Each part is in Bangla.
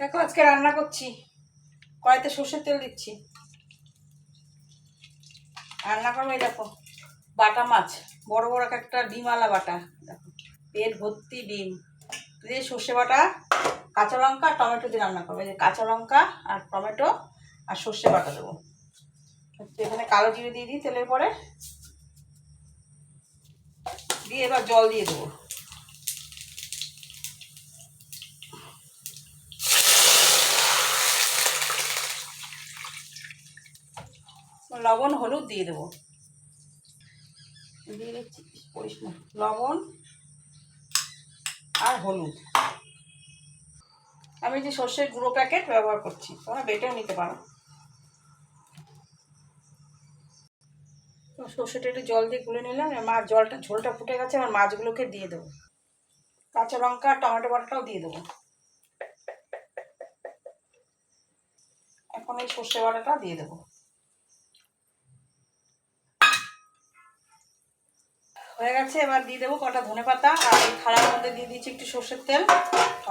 দেখো, আজকে রান্না করছি। কড়াইতে সর্ষের তেল দিচ্ছি। রান্না করব দেখো, বাটা মাছ, বড় বড় একটা ডিমওয়ালা বাটা। দেখো, পেট ভর্তি ডিম। দিয়ে সর্ষে বাটা, কাঁচা লঙ্কা, টমেটো দিয়ে রান্না করব। যে কাঁচা লঙ্কা আর টমেটো আর সর্ষে বাটা দেবো। এখানে কালো জিরে দিয়ে দিই তেলের পরে। দিয়ে এবার জল দিয়ে দেবো। লবণ, হলুদ দিয়ে দেবো। দিয়ে দিচ্ছি লবণ আর হলুদ। আমি যে সর্ষের গুঁড়ো প্যাকেট ব্যবহার করছি, তোমরা বেটেও নিতে পারো। সর্ষেটা একটু জল দিয়ে গুলে নিলাম মাছ জলটা, ঝোলটা ফুটে গেছে, এবার মাছগুলোকে দিয়ে দেবো। কাঁচা লঙ্কা আর টমেটো বাটাটাও দিয়ে দেবো। এখন এই সর্ষে বাটাটা দিয়ে দেবো। হয়ে গেছে, এবার দিয়ে দেবো কটা ধনে পাতা, আর এই থালার মধ্যে দিয়ে দিয়েছি একটু সর্ষের তেল।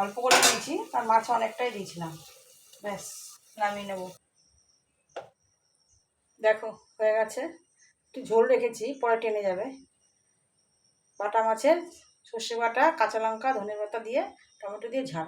অল্প করে দিয়েছি আর মাছ অনেকটাই দিয়েছিলাম। ব্যাস, নামিয়ে নেব। দেখো, হয়ে গেছে। একটু ঝোল রেখেছি, পরে টেনে যাবে। বাটা মাছের সর্ষে বাটা, কাঁচা লঙ্কা, ধনে পাতা দিয়ে, টমেটো দিয়ে ঝাল।